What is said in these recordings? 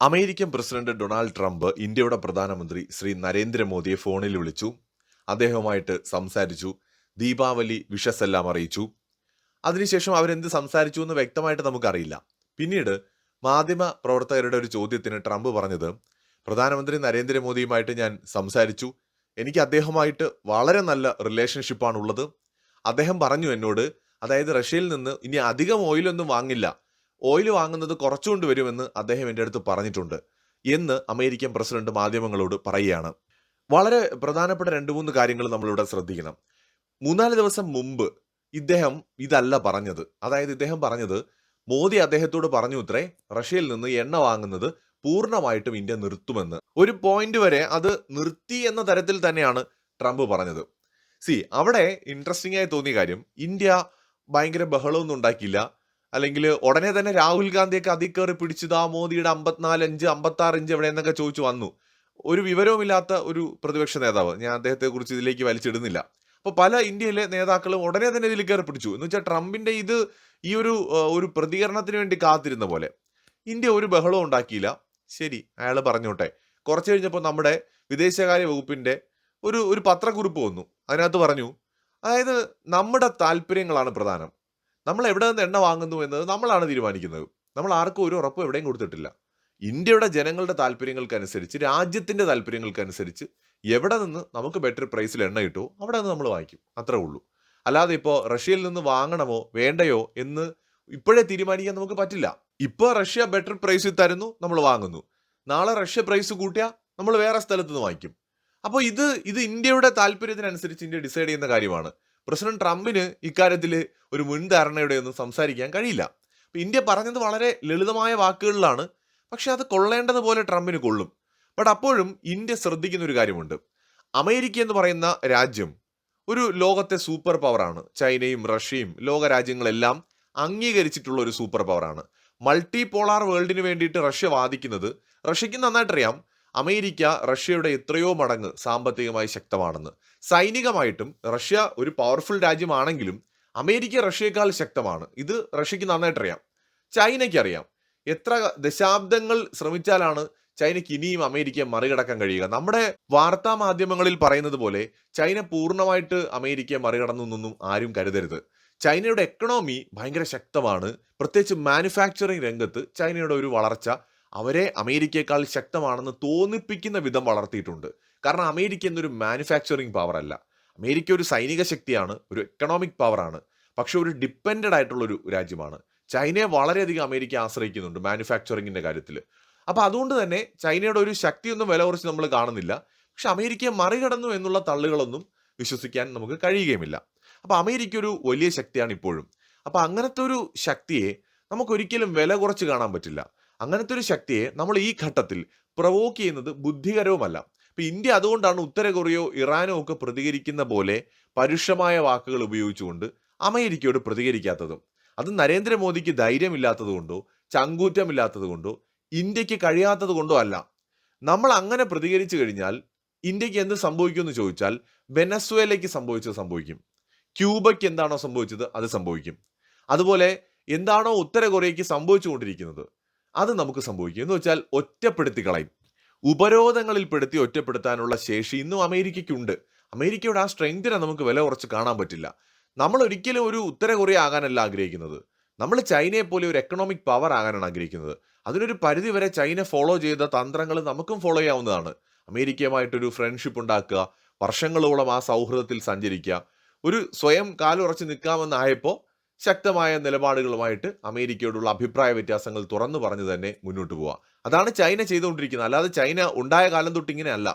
American president Donald Trump ഇന്ത്യയുടെ പ്രധാനമന്ത്രി ശ്രീ നരേന്ദ്രമോദിയെ ഫോണിൽ വിളിച്ചു. അദ്ദേഹവുമായിട്ട് സംസാരിച്ചു. ദീപാവലി വിഷസ് എല്ലാം അറിയിച്ചു. അതിനുശേഷം അവരെന്ത് സംസാരിച്ചു എന്ന് വ്യക്തമായിട്ട് നമുക്കറിയില്ല. പിന്നീട് മാധ്യമ പ്രവർത്തകരുടെ ഒരു ചോദ്യത്തിന് ട്രംപ് പറഞ്ഞത് പ്രധാനമന്ത്രി നരേന്ദ്രമോദിയുമായിട്ട് ഞാൻ സംസാരിച്ചു. എനിക്ക് അദ്ദേഹവുമായിട്ട് വളരെ നല്ല റിലേഷൻഷിപ്പാണുള്ളത് അദ്ദേഹം പറഞ്ഞു എന്നോട് അതായത് റഷ്യയിൽ നിന്ന് ഇനി അധികം ഓയിലൊന്നും വാങ്ങില്ല. ഓയിൽ വാങ്ങുന്നത് കുറച്ചുകൊണ്ട് വരുമെന്ന് അദ്ദേഹം എന്റെ അടുത്ത് പറഞ്ഞിട്ടുണ്ട് എന്ന് അമേരിക്കൻ പ്രസിഡന്റ് മാധ്യമങ്ങളോട് പറയുകയാണ്. വളരെ പ്രധാനപ്പെട്ട രണ്ട് മൂന്ന് കാര്യങ്ങൾ നമ്മളിവിടെ ശ്രദ്ധിക്കണം. മൂന്നാൽ ദിവസം മുമ്പ് ഇദ്ദേഹം ഇതല്ല പറഞ്ഞത്. അതായത് ഇദ്ദേഹം പറഞ്ഞത് മോദി അദ്ദേഹത്തോട് പറഞ്ഞു ഇത്രേ റഷ്യയിൽ നിന്ന് എണ്ണ വാങ്ങുന്നത് പൂർണമായിട്ടും ഇന്ത്യ നിർത്തുമെന്ന്. ഒരു പോയിന്റ് വരെ അത് നിർത്തി എന്ന തരത്തിൽ തന്നെയാണ് ട്രംപ് പറഞ്ഞത്. സി അവിടെ ഇൻട്രസ്റ്റിംഗ് ആയി തോന്നിയ കാര്യം ഇന്ത്യ ഭയങ്കര ബഹളമൊന്നും ഉണ്ടാക്കിയില്ല. അല്ലെങ്കിൽ ഉടനെ തന്നെ രാഹുൽ ഗാന്ധിയൊക്കെ അതിക്കേറി പിടിച്ചതാ മോദിയുടെ അമ്പത്തിനാല് അഞ്ച് അമ്പത്തി ആറ് ഇഞ്ച് എവിടെ എന്നൊക്കെ ചോദിച്ചു വന്നു. ഒരു വിവരവുമില്ലാത്ത ഒരു പ്രതിപക്ഷ നേതാവ്. ഞാൻ അദ്ദേഹത്തെ കുറിച്ച് ഇതിലേക്ക് വലിച്ചിടുന്നില്ല. അപ്പോൾ പല ഇന്ത്യയിലെ നേതാക്കളും ഉടനെ തന്നെ ഇതിൽ കയറി പിടിച്ചു. എന്ന് വെച്ചാൽ ട്രംപിന്റെ ഇത് ഈ ഒരു ഒരു പ്രതികരണത്തിന് വേണ്ടി കാത്തിരുന്ന പോലെ. ഇന്ത്യ ഒരു ബഹളവും ഉണ്ടാക്കിയില്ല. ശരി അയാൾ പറഞ്ഞോട്ടെ. കുറച്ച് കഴിഞ്ഞപ്പോൾ നമ്മുടെ വിദേശകാര്യ വകുപ്പിന്റെ ഒരു ഒരു പത്രക്കുറിപ്പ് വന്നു. അതിനകത്ത് പറഞ്ഞു അതായത് നമ്മുടെ താല്പര്യങ്ങളാണ് പ്രധാനം. നമ്മൾ എവിടെ നിന്ന് എണ്ണ വാങ്ങുന്നു എന്നത് നമ്മളാണ് തീരുമാനിക്കുന്നത്. നമ്മൾ ആർക്കും ഒരു ഉറപ്പ് എവിടെയും കൊടുത്തിട്ടില്ല. ഇന്ത്യയുടെ ജനങ്ങളുടെ താല്പര്യങ്ങൾക്കനുസരിച്ച് രാജ്യത്തിന്റെ താല്പര്യങ്ങൾക്കനുസരിച്ച് എവിടെ നിന്ന് നമുക്ക് ബെറ്റർ പ്രൈസിൽ എണ്ണ കിട്ടുമോ അവിടെ നിന്ന് നമ്മൾ വാങ്ങിക്കും. അത്രേ ഉള്ളൂ. അല്ലാതെ ഇപ്പോൾ റഷ്യയിൽ നിന്ന് വാങ്ങണമോ വേണ്ടയോ എന്ന് ഇപ്പോഴേ തീരുമാനിക്കാൻ നമുക്ക് പറ്റില്ല. ഇപ്പോൾ റഷ്യ ബെറ്റർ പ്രൈസിൽ തരുന്നു നമ്മൾ വാങ്ങുന്നു. നാളെ റഷ്യ പ്രൈസ് കൂട്ടിയാൽ നമ്മൾ വേറെ സ്ഥലത്ത് നിന്ന് വാങ്ങിക്കും. അപ്പോൾ ഇത് ഇത് ഇന്ത്യയുടെ താല്പര്യത്തിനനുസരിച്ച് ഇന്ത്യ ഡിസൈഡ് ചെയ്യുന്ന കാര്യമാണ്. പ്രസിഡന്റ് ട്രംപിന് ഇക്കാര്യത്തിൽ ഒരു മുൻധാരണയുടെ ഒന്നും സംസാരിക്കാൻ കഴിയില്ല. അപ്പോൾ ഇന്ത്യ പറഞ്ഞത് വളരെ ലളിതമായ വാക്കുകളിലാണ്. പക്ഷെ അത് കൊള്ളേണ്ടതുപോലെ ട്രംപിന് കൊള്ളും. ബട്ട് അപ്പോഴും ഇന്ത്യ ശ്രദ്ധിക്കുന്ന ഒരു കാര്യമുണ്ട്. അമേരിക്ക എന്ന് പറയുന്ന രാജ്യം ഒരു ലോകത്തെ സൂപ്പർ പവറാണ്. ചൈനയും റഷ്യയും ലോക രാജ്യങ്ങളെല്ലാം അംഗീകരിച്ചിട്ടുള്ള ഒരു സൂപ്പർ പവറാണ്. മൾട്ടി പോളാർ വേൾഡിന് വേണ്ടിയിട്ട് റഷ്യ വാദിക്കുന്നത് റഷ്യക്ക് നന്നായിട്ടറിയാം. അമേരിക്ക റഷ്യയുടെ എത്രയോ മടങ്ങ് സാമ്പത്തികമായി ശക്തമാണെന്ന്. സൈനികമായിട്ടും റഷ്യ ഒരു പവർഫുൾ രാജ്യമാണെങ്കിലും അമേരിക്ക റഷ്യയേക്കാൾ ശക്തമാണ്. ഇത് റഷ്യക്ക് നന്നായിട്ടറിയാം. ചൈനയ്ക്ക് അറിയാം എത്ര ദശാബ്ദങ്ങൾ ശ്രമിച്ചാലാണ് ചൈനയ്ക്ക് ഇനിയും അമേരിക്കയെ മറികടക്കാൻ കഴിയുക? നമ്മുടെ വാർത്താ മാധ്യമങ്ങളിൽ പറയുന്നത് പോലെ ചൈന പൂർണമായിട്ട് അമേരിക്കയെ മറികടന്നു എന്നൊന്നും ആരും കരുതരുത്. ചൈനയുടെ എക്കണോമി ഭയങ്കര ശക്തമാണ്. പ്രത്യേകിച്ച് മാനുഫാക്ചറിങ് രംഗത്ത് ചൈനയുടെ ഒരു വളർച്ച അവരെ അമേരിക്കയെക്കാൾ ശക്തമാണെന്ന് തോന്നിപ്പിക്കുന്ന വിധം വളർത്തിയിട്ടുണ്ട്. കാരണം അമേരിക്ക എന്നൊരു മാനുഫാക്ചറിങ് പവർ അല്ല. അമേരിക്ക ഒരു സൈനിക ശക്തിയാണ് ഒരു എക്കണോമിക് പവറാണ് പക്ഷെ ഒരു ഡിപ്പെൻഡഡ് ആയിട്ടുള്ള ഒരു രാജ്യമാണ്. ചൈനയെ വളരെയധികം അമേരിക്ക ആശ്രയിക്കുന്നുണ്ട് മാനുഫാക്ചറിങ്ങിന്റെ കാര്യത്തിൽ. അപ്പൊ അതുകൊണ്ട് തന്നെ ചൈനയുടെ ഒരു ശക്തിയൊന്നും വില കുറച്ച് നമ്മൾ കാണുന്നില്ല. പക്ഷെ അമേരിക്കയെ മറികടന്നു എന്നുള്ള തള്ളുകളൊന്നും വിശ്വസിക്കാൻ നമുക്ക് കഴിയുകയുമില്ല. അപ്പൊ അമേരിക്ക ഒരു വലിയ ശക്തിയാണ് ഇപ്പോഴും. അപ്പൊ അങ്ങനത്തെ ഒരു ശക്തിയെ നമുക്ക് ഒരിക്കലും വില കുറച്ച് കാണാൻ പറ്റില്ല. അങ്ങനത്തെ ഒരു ശക്തിയെ നമ്മൾ ഈ ഘട്ടത്തിൽ പ്രവോക്ക് ചെയ്യുന്നത് ബുദ്ധികരവുമല്ല. ഇപ്പം ഇന്ത്യ അതുകൊണ്ടാണ് ഉത്തര കൊറിയയോ ഇറാനോ ഒക്കെ പ്രതികരിക്കുന്ന പോലെ പരുഷമായ വാക്കുകൾ ഉപയോഗിച്ചുകൊണ്ട് അമേരിക്കയോട് പ്രതികരിക്കാത്തതും അത് നരേന്ദ്രമോദിക്ക് ധൈര്യമില്ലാത്തതുകൊണ്ടോ ചങ്കൂറ്റമില്ലാത്തതുകൊണ്ടോ ചങ്കൂറ്റമില്ലാത്തത് ഇന്ത്യയ്ക്ക് കഴിയാത്തത് കൊണ്ടോ അല്ല. നമ്മൾ അങ്ങനെ പ്രതികരിച്ചു കഴിഞ്ഞാൽ ഇന്ത്യയ്ക്ക് എന്ത് സംഭവിക്കുമെന്ന് ചോദിച്ചാൽ വെനസ്വേലയ്ക്ക് സംഭവിച്ചത് സംഭവിക്കും. ക്യൂബയ്ക്ക് എന്താണോ സംഭവിച്ചത് അത് സംഭവിക്കും. അതുപോലെ എന്താണോ ഉത്തര കൊറിയയ്ക്ക് സംഭവിച്ചുകൊണ്ടിരിക്കുന്നത്. അത് നമുക്ക് സംഭവിക്കും. എന്ന് വെച്ചാൽ ഒറ്റപ്പെടുത്തി കളയും. ഉപരോധങ്ങളിൽ പെടുത്തി ഒറ്റപ്പെടുത്താനുള്ള ശേഷി ഇന്നും അമേരിക്കയ്ക്കുണ്ട്. അമേരിക്കയുടെ ആ സ്ട്രെങ്തിനെ നമുക്ക് വില കുറച്ച് കാണാൻ പറ്റില്ല. നമ്മൾ ഒരിക്കലും ഒരു ഉത്തര കൊറിയ ആകാനല്ല ആഗ്രഹിക്കുന്നത്. നമ്മൾ ചൈനയെ പോലെ ഒരു എക്കണോമിക് പവർ ആകാനാണ് ആഗ്രഹിക്കുന്നത്. അതിനൊരു പരിധി വരെ ചൈന ഫോളോ ചെയ്ത തന്ത്രങ്ങൾ നമുക്കും ഫോളോ ചെയ്യാവുന്നതാണ്. അമേരിക്കയുമായിട്ടൊരു ഫ്രണ്ട്ഷിപ്പ് ഉണ്ടാക്കുക വർഷങ്ങളോളം ആ സൗഹൃദത്തിൽ സഞ്ചരിക്കുക. ഒരു സ്വയം കാലുറച്ച് നിൽക്കാമെന്നായപ്പോൾ ശക്തമായ നിലപാടുകളുമായിട്ട് അമേരിക്കയോടുള്ള അഭിപ്രായ വ്യത്യാസങ്ങൾ തുറന്നു പറഞ്ഞു തന്നെ മുന്നോട്ട് പോവുക അതാണ് ചൈന ചെയ്തുകൊണ്ടിരിക്കുന്നത്. അല്ലാതെ ചൈന ഉണ്ടായ കാലം തൊട്ട് ഇങ്ങനെയല്ല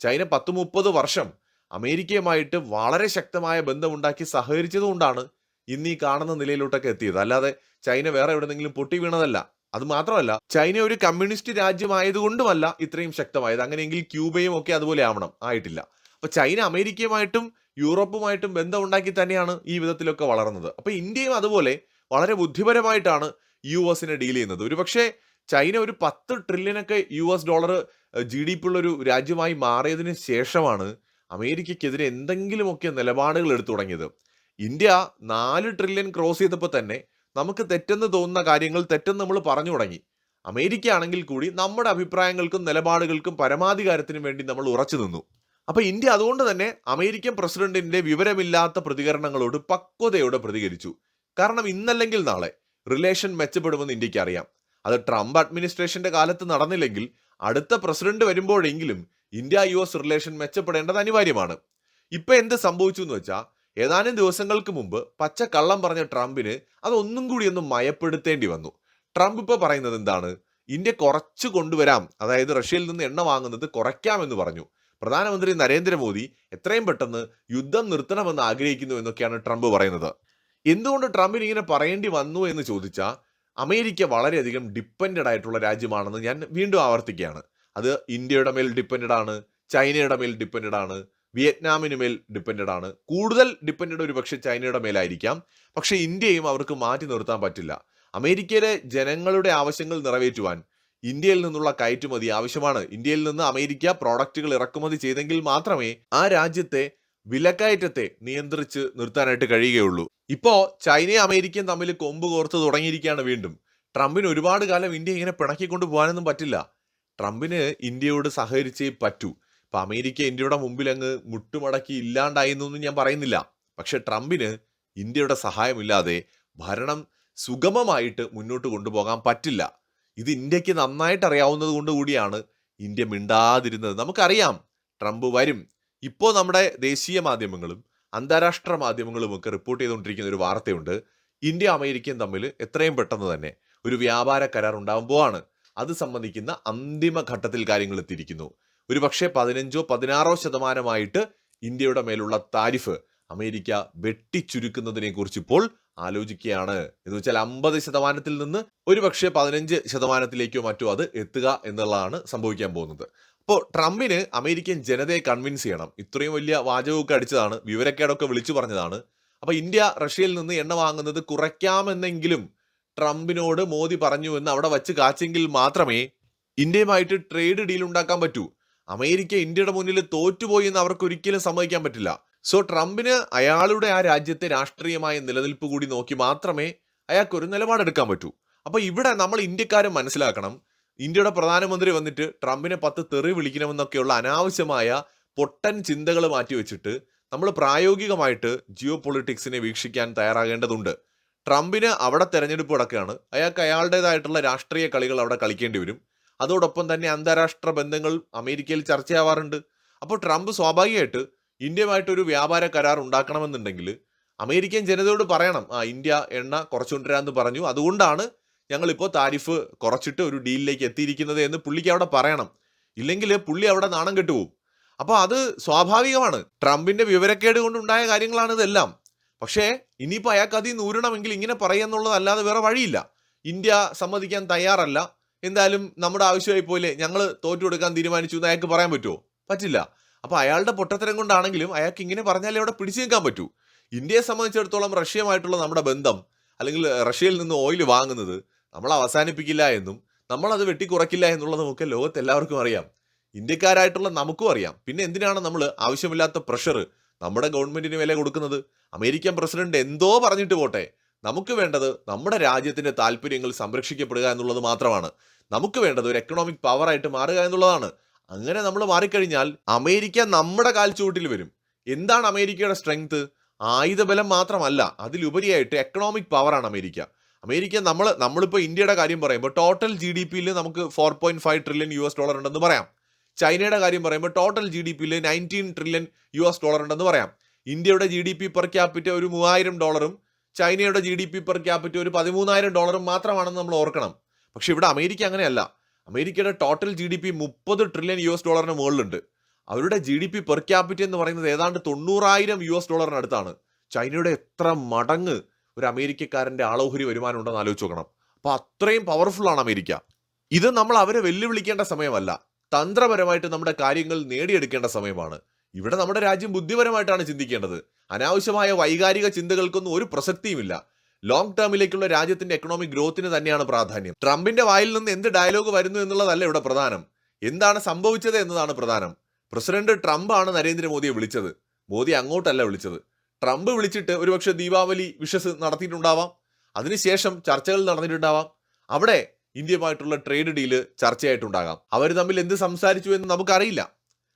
ചൈന പത്ത് മുപ്പത് വർഷം അമേരിക്കയുമായിട്ട് വളരെ ശക്തമായ ബന്ധമുണ്ടാക്കി സഹകരിച്ചതുകൊണ്ടാണ് ഇന്ന് ഈ കാണുന്ന നിലയിലോട്ടൊക്കെ എത്തിയത്. അല്ലാതെ ചൈന വേറെ എവിടെന്നെങ്കിലും പൊട്ടി വീണതല്ല. അത് മാത്രമല്ല ചൈന ഒരു കമ്മ്യൂണിസ്റ്റ് രാജ്യമായതുകൊണ്ടുമല്ല ഇത്രയും ശക്തമായത്. അങ്ങനെയെങ്കിൽ ക്യൂബയും ഒക്കെ അതുപോലെ ആവണം. ആയിട്ടില്ല. അപ്പൊ ചൈന അമേരിക്കയുമായിട്ടും യൂറോപ്പുമായിട്ടും ബന്ധമുണ്ടാക്കി തന്നെയാണ് ഈ വിധത്തിലൊക്കെ വളർന്നത്. അപ്പോൾ ഇന്ത്യയും അതുപോലെ വളരെ ബുദ്ധിപരമായിട്ടാണ് യു എസിനെ ഡീൽ ചെയ്യുന്നത്. ഒരുപക്ഷെ ചൈന ഒരു പത്ത് ട്രില്യനൊക്കെ U S dollar G D P ഉള്ളൊരു രാജ്യമായി മാറിയതിന് ശേഷമാണ് അമേരിക്കയ്ക്കെതിരെ എന്തെങ്കിലുമൊക്കെ നിലപാടുകൾ എടുത്തു തുടങ്ങിയത്. ഇന്ത്യ നാല് ട്രില്യൺ ക്രോസ് ചെയ്തപ്പോൾ തന്നെ നമുക്ക് തെറ്റെന്ന് തോന്നുന്ന കാര്യങ്ങൾ തെറ്റെന്ന് നമ്മൾ പറഞ്ഞു തുടങ്ങി. അമേരിക്ക ആണെങ്കിൽ കൂടി നമ്മുടെ അഭിപ്രായങ്ങൾക്കും നിലപാടുകൾക്കും പരമാധികാരത്തിനും വേണ്ടി നമ്മൾ ഉറച്ചു നിന്നു. അപ്പൊ ഇന്ത്യ അതുകൊണ്ട് തന്നെ അമേരിക്കൻ പ്രസിഡന്റിന്റെ വിവരമില്ലാത്ത പ്രതികരണങ്ങളോട് പക്വതയോടെ പ്രതികരിച്ചു. കാരണം ഇന്നല്ലെങ്കിൽ നാളെ റിലേഷൻ മെച്ചപ്പെടുമെന്ന് ഇന്ത്യയ്ക്ക് അറിയാം അത് ട്രംപ് അഡ്മിനിസ്ട്രേഷന്റെ കാലത്ത് നടന്നില്ലെങ്കിൽ അടുത്ത പ്രസിഡന്റ് വരുമ്പോഴെങ്കിലും ഇന്ത്യ യു എസ് റിലേഷൻ മെച്ചപ്പെടേണ്ടത് അനിവാര്യമാണ്. ഇപ്പൊ എന്ത് സംഭവിച്ചു എന്ന് വെച്ചാൽ ഏതാനും ദിവസങ്ങൾക്ക് മുമ്പ് പച്ച കള്ളം പറഞ്ഞ ട്രംപിന് അതൊന്നും കൂടി ഒന്ന് മയപ്പെടുത്തേണ്ടി വന്നു. ട്രംപ് ഇപ്പോൾ പറയുന്നത് എന്താണ്? ഇന്ത്യ കുറച്ച് കൊണ്ടുവരാം. അതായത് റഷ്യയിൽ നിന്ന് എണ്ണ വാങ്ങുന്നത് കുറയ്ക്കാമെന്ന് പറഞ്ഞു. പ്രധാനമന്ത്രി നരേന്ദ്രമോദി എത്രയും പെട്ടെന്ന് യുദ്ധം നിർത്തണമെന്ന് ആഗ്രഹിക്കുന്നു എന്നൊക്കെയാണ് ട്രംപ് പറയുന്നത്. എന്തുകൊണ്ട് ട്രംപിന് ഇങ്ങനെ പറയേണ്ടി വന്നു എന്ന് ചോദിച്ചാൽ അമേരിക്ക വളരെയധികം ഡിപ്പെൻഡഡ് ആയിട്ടുള്ള രാജ്യമാണെന്ന് ഞാൻ വീണ്ടും ആവർത്തിക്കുകയാണ്. അത് ഇന്ത്യയുടെ മേൽ ഡിപ്പെൻഡഡ് ആണ് ചൈനയുടെ മേൽ ഡിപ്പെൻഡഡ് ആണ് വിയറ്റ്നാമിന് മേൽ ഡിപ്പെൻഡഡ് ആണ്. കൂടുതൽ ഡിപ്പെൻഡഡ് ഒരു പക്ഷേ ചൈനയുടെ മേലായിരിക്കാം. പക്ഷേ ഇന്ത്യയും അവർക്ക് മാറ്റി നിർത്താൻ പറ്റില്ല. അമേരിക്കയിലെ ജനങ്ങളുടെ ആവശ്യങ്ങൾ നിറവേറ്റുവാൻ ഇന്ത്യയിൽ നിന്നുള്ള കയറ്റുമതി ആവശ്യമാണ്. ഇന്ത്യയിൽ നിന്ന് അമേരിക്ക പ്രോഡക്റ്റുകൾ ഇറക്കുമതി ചെയ്തെങ്കിൽ മാത്രമേ ആ രാജ്യത്തെ വിലക്കയറ്റത്തെ നിയന്ത്രിച്ച് നിർത്താനായിട്ട് കഴിയുകയുള്ളൂ. ഇപ്പോ ചൈനയും അമേരിക്കയും തമ്മിൽ കൊമ്പ് കോർത്ത് തുടങ്ങിയിരിക്കുകയാണ് വീണ്ടും. ട്രംപിന് ഒരുപാട് കാലം ഇന്ത്യ ഇങ്ങനെ പിണക്കിക്കൊണ്ട് പോകാനൊന്നും പറ്റില്ല. ട്രംപിന് ഇന്ത്യയോട് സഹകരിച്ചേ പറ്റൂ. ഇപ്പൊ അമേരിക്ക ഇന്ത്യയുടെ മുമ്പിൽ അങ്ങ് മുട്ടുമടക്കി ഇല്ലാണ്ടായി എന്നൊന്നും ഞാൻ പറയുന്നില്ല. പക്ഷെ ട്രംപിന് ഇന്ത്യയുടെ സഹായമില്ലാതെ ഭരണം സുഗമമായിട്ട് മുന്നോട്ട് കൊണ്ടുപോകാൻ പറ്റില്ല. ഇത് ഇന്ത്യയ്ക്ക് നന്നായിട്ട് അറിയാവുന്നത് കൊണ്ട് കൂടിയാണ് ഇന്ത്യ മിണ്ടാതിരുന്നത്. നമുക്കറിയാം ട്രംപ് വരും. ഇപ്പോൾ നമ്മുടെ ദേശീയ മാധ്യമങ്ങളും അന്താരാഷ്ട്ര മാധ്യമങ്ങളും ഒക്കെ റിപ്പോർട്ട് ചെയ്തുകൊണ്ടിരിക്കുന്ന ഒരു വാർത്തയുണ്ട്. ഇന്ത്യ അമേരിക്കയും തമ്മിൽ എത്രയും പെട്ടെന്ന് തന്നെ ഒരു വ്യാപാര കരാർ ഉണ്ടാകുമ്പോഴാണ് അത് സംബന്ധിക്കുന്ന അന്തിമ ഘട്ടത്തിൽ കാര്യങ്ങൾ എത്തിയിരിക്കുന്നു. ഒരു പക്ഷേ പതിനഞ്ചോ പതിനാറോ ശതമാനമായിട്ട് ഇന്ത്യയുടെ മേലുള്ള താരിഫ് അമേരിക്ക വെട്ടിച്ചുരുക്കുന്നതിനെ കുറിച്ച് ഇപ്പോൾ ആലോചിക്കുകയാണ്. എന്ന് വെച്ചാൽ അമ്പത് ശതമാനത്തിൽ നിന്ന് ഒരു പക്ഷേ പതിനഞ്ച് ശതമാനത്തിലേക്കോ മറ്റോ അത് എത്തുക എന്നുള്ളതാണ് സംഭവിക്കാൻ പോകുന്നത്. അപ്പോൾ ട്രംപിന് അമേരിക്കൻ ജനതയെ കൺവിൻസ് ചെയ്യണം. ഇത്രയും വലിയ വാചകമൊക്കെ അടിച്ചതാണ്. വിവരക്കേടൊക്കെ വിളിച്ചു പറഞ്ഞതാണ്. അപ്പൊ ഇന്ത്യ റഷ്യയിൽ നിന്ന് എണ്ണ വാങ്ങുന്നത് കുറയ്ക്കാമെന്നെങ്കിലും ട്രംപിനോട് മോദി പറഞ്ഞു എന്ന് അവിടെ വച്ച് കാച്ചെങ്കിൽ മാത്രമേ ഇന്ത്യയുമായിട്ട് ട്രേഡ് ഡീൽ ഉണ്ടാക്കാൻ പറ്റൂ. അമേരിക്ക ഇന്ത്യയുടെ മുന്നിൽ തോറ്റുപോയി എന്ന് അവർക്ക് ഒരിക്കലും സമ്മതിക്കാൻ പറ്റില്ല. സോ ട്രംപിന് അയാളുടെ ആ രാജ്യത്തെ രാഷ്ട്രീയമായ നിലനിൽപ്പ് കൂടി നോക്കി മാത്രമേ അയാൾക്ക് ഒരു നിലപാടെടുക്കാൻ പറ്റൂ. അപ്പൊ ഇവിടെ നമ്മൾ ഇന്ത്യക്കാരും മനസ്സിലാക്കണം. ഇന്ത്യയുടെ പ്രധാനമന്ത്രി വന്നിട്ട് ട്രംപിനെ പത്ത് തെറി വിളിക്കണമെന്നൊക്കെയുള്ള അനാവശ്യമായ പൊട്ടൻ ചിന്തകൾ മാറ്റിവെച്ചിട്ട് നമ്മൾ പ്രായോഗികമായിട്ട് ജിയോ പൊളിറ്റിക്സിനെ വീക്ഷിക്കാൻ തയ്യാറാകേണ്ടതുണ്ട്. ട്രംപിന് അവിടെ തെരഞ്ഞെടുപ്പ് നടക്കുകയാണ്. അയാൾക്ക് അയാളുടേതായിട്ടുള്ള രാഷ്ട്രീയ കളികൾ അവിടെ കളിക്കേണ്ടി വരും. അതോടൊപ്പം തന്നെ അന്താരാഷ്ട്ര ബന്ധങ്ങൾ അമേരിക്കയിൽ ചർച്ചയാവാറുണ്ട്. അപ്പോൾ ട്രംപ് സ്വാഭാവികമായിട്ട് ഇന്ത്യയുമായിട്ടൊരു വ്യാപാര കരാർ ഉണ്ടാക്കണമെന്നുണ്ടെങ്കിൽ അമേരിക്കൻ ജനതയോട് പറയണം ആ ഇന്ത്യ എണ്ണ കുറച്ചുകൊണ്ടിരാന്ന് പറഞ്ഞു. അതുകൊണ്ടാണ് ഞങ്ങളിപ്പോൾ താരിഫ് കുറച്ചിട്ട് ഒരു ഡീലിലേക്ക് എത്തിയിരിക്കുന്നത് എന്ന് പുള്ളിക്ക് അവിടെ പറയണം. ഇല്ലെങ്കിൽ പുള്ളി അവിടെ നാണം കെട്ടുപോകും. അപ്പോൾ അത് സ്വാഭാവികമാണ്. ട്രംപിന്റെ വിവരക്കേട് കൊണ്ടുണ്ടായ കാര്യങ്ങളാണ് ഇതെല്ലാം. പക്ഷേ ഇനിയിപ്പോൾ അയാൾക്ക് അതിൽ നൂരണമെങ്കിൽ ഇങ്ങനെ പറയുന്നുള്ളതല്ലാതെ വേറെ വഴിയില്ല. ഇന്ത്യ സമ്മതിക്കാൻ തയ്യാറല്ല. എന്തായാലും നമ്മുടെ ആവശ്യമായി പോലെ ഞങ്ങൾ തോറ്റു കൊടുക്കാൻ തീരുമാനിച്ചു എന്ന് അയാൾക്ക് പറയാൻ പറ്റുമോ? പറ്റില്ല. അപ്പൊ അയാളുടെ പൊട്ടത്തരം കൊണ്ടാണെങ്കിലും അയാൾക്ക് ഇങ്ങനെ പറഞ്ഞാലേ അവിടെ പിടിച്ചു നിൽക്കാൻ പറ്റൂ. ഇന്ത്യയെ സംബന്ധിച്ചിടത്തോളം റഷ്യയുമായിട്ടുള്ള നമ്മുടെ ബന്ധം അല്ലെങ്കിൽ റഷ്യയിൽ നിന്ന് ഓയിൽ വാങ്ങുന്നത് നമ്മൾ അവസാനിപ്പിക്കില്ല എന്നും നമ്മളത് വെട്ടിക്കുറയ്ക്കില്ല എന്നുള്ളതും ഒക്കെ ലോകത്ത് എല്ലാവർക്കും അറിയാം. ഇന്ത്യക്കാരായിട്ടുള്ള നമുക്കും അറിയാം. പിന്നെ എന്തിനാണ് നമ്മൾ ആവശ്യമില്ലാത്ത പ്രഷർ നമ്മുടെ ഗവൺമെന്റിന് വില കൊടുക്കുന്നത്? അമേരിക്കൻ പ്രസിഡന്റ് എന്തോ പറഞ്ഞിട്ട് പോട്ടെ. നമുക്ക് വേണ്ടത് നമ്മുടെ രാജ്യത്തിന്റെ താല്പര്യങ്ങൾ സംരക്ഷിക്കപ്പെടുക എന്നുള്ളത് മാത്രമാണ്. നമുക്ക് വേണ്ടത് ഒരു എക്കണോമിക് പവർ ആയിട്ട് മാറുക എന്നുള്ളതാണ്. അങ്ങനെ നമ്മൾ മാറിക്കഴിഞ്ഞാൽ അമേരിക്ക നമ്മുടെ കാൽച്ചുവട്ടിൽ വരും. എന്താണ് അമേരിക്കയുടെ സ്ട്രെങ്ത് ആയുധബലം മാത്രമല്ല അതിലുപരിയായിട്ട് എക്കണോമിക് പവറാണ് അമേരിക്ക. അമേരിക്ക നമ്മൾ നമ്മളിപ്പോൾ ഇന്ത്യയുടെ കാര്യം പറയുമ്പോൾ ടോട്ടൽ ജി ഡി പിയിൽ നമുക്ക് four point five trillion U S dollar ഉണ്ടെന്ന് പറയാം. ചൈനയുടെ കാര്യം പറയുമ്പോൾ ടോട്ടൽ ജി ഡി പിയിൽ nineteen trillion U S dollar ഉണ്ടെന്ന് പറയാം. ഇന്ത്യയുടെ G D P per capita ഒരു മൂവായിരം ഡോളറും ചൈനയുടെ G D P per capita ഒരു പതിമൂന്നായിരം ഡോളറും മാത്രമാണെന്ന് നമ്മൾ ഓർക്കണം. പക്ഷെ ഇവിടെ അമേരിക്ക അങ്ങനെയല്ല. അമേരിക്കയുടെ ടോട്ടൽ ജി ഡി പി മുപ്പത് ട്രില്യൺ യു എസ് ഡോളറിന് മുകളിലുണ്ട്. അവരുടെ G D P per capita എന്ന് പറയുന്നത് ഏതാണ്ട് തൊണ്ണൂറായിരം യു എസ് ഡോളറിന് അടുത്താണ്. ചൈനയുടെ എത്ര മടങ്ങ് ഒരു അമേരിക്കക്കാരന്റെ ആളോഹരി വരുമാനം ഉണ്ടെന്ന് ആലോചിച്ച് നോക്കണം. അപ്പൊ അത്രയും പവർഫുൾ ആണ് അമേരിക്ക. ഇത് നമ്മൾ അവരെ വെല്ലുവിളിക്കേണ്ട സമയമല്ല. തന്ത്രപരമായിട്ട് നമ്മുടെ കാര്യങ്ങൾ നേടിയെടുക്കേണ്ട സമയമാണ്. ഇവിടെ നമ്മുടെ രാജ്യം ബുദ്ധിപരമായിട്ടാണ് ചിന്തിക്കേണ്ടത്. അനാവശ്യമായ വൈകാരിക ചിന്തകൾക്കൊന്നും ഒരു പ്രസക്തിയുമില്ല. ലോങ് ടേമിലേക്കുള്ള രാജ്യത്തിന്റെ എക്കണോമിക് ഗ്രോത്തിന് തന്നെയാണ് പ്രാധാന്യം. ട്രംപിന്റെ വായിൽ നിന്ന് എന്ത് ഡയലോഗ് വരുന്നു എന്നുള്ളതല്ല ഇവിടെ പ്രധാനം. എന്താണ് സംഭവിച്ചത് എന്നതാണ് പ്രധാനം. പ്രസിഡന്റ് ട്രംപ് ആണ് നരേന്ദ്രമോദിയെ വിളിച്ചത്. മോദി അങ്ങോട്ടല്ല വിളിച്ചത്. ട്രംപ് വിളിച്ചിട്ട് ഒരുപക്ഷെ ദീപാവലി വിഷസ് നടത്തിയിട്ടുണ്ടാവാം. അതിനുശേഷം ചർച്ചകൾ നടന്നിട്ടുണ്ടാവാം. അവിടെ ഇന്ത്യയുമായിട്ടുള്ള ട്രേഡ് ഡീൽ ചർച്ചയായിട്ടുണ്ടാകാം. അവർ തമ്മിൽ എന്ത് സംസാരിച്ചു എന്ന് നമുക്കറിയില്ല.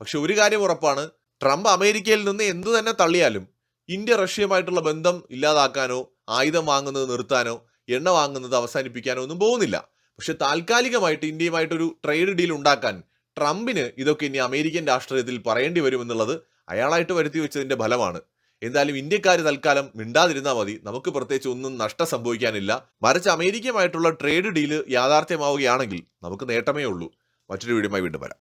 പക്ഷെ ഒരു കാര്യം ഉറപ്പാണ്. ട്രംപ് അമേരിക്കയിൽ നിന്ന് എന്തു തന്നെ തള്ളിയാലും ഇന്ത്യ റഷ്യയുമായിട്ടുള്ള ബന്ധം ഇല്ലാതാക്കാനോ ആയുധം വാങ്ങുന്നത് നിർത്താനോ എണ്ണ വാങ്ങുന്നത് അവസാനിപ്പിക്കാനോ ഒന്നും പോകുന്നില്ല. പക്ഷെ താൽക്കാലികമായിട്ട് ഇന്ത്യയുമായിട്ടൊരു ട്രേഡ് ഡീൽ ഉണ്ടാക്കാൻ ട്രംപിന് ഇതൊക്കെ ഇനി അമേരിക്കൻ രാഷ്ട്രീയത്തിൽ പറയേണ്ടി വരുമെന്നുള്ളത് അയാളായിട്ട് വരുത്തി വെച്ചതിന്റെ ഫലമാണ്. എന്തായാലും ഇന്ത്യക്കാർ തൽക്കാലം മിണ്ടാതിരുന്നാൽ മതി. നമുക്ക് പ്രത്യേകിച്ച് ഒന്നും നഷ്ടം സംഭവിക്കാനില്ല. മറിച്ച് അമേരിക്കയുമായിട്ടുള്ള ട്രേഡ് ഡീൽ യാഥാർത്ഥ്യമാവുകയാണെങ്കിൽ നമുക്ക് നേട്ടമേ ഉള്ളൂ. മറ്റൊരു വീഡിയോയുമായി വീണ്ടും വരാം.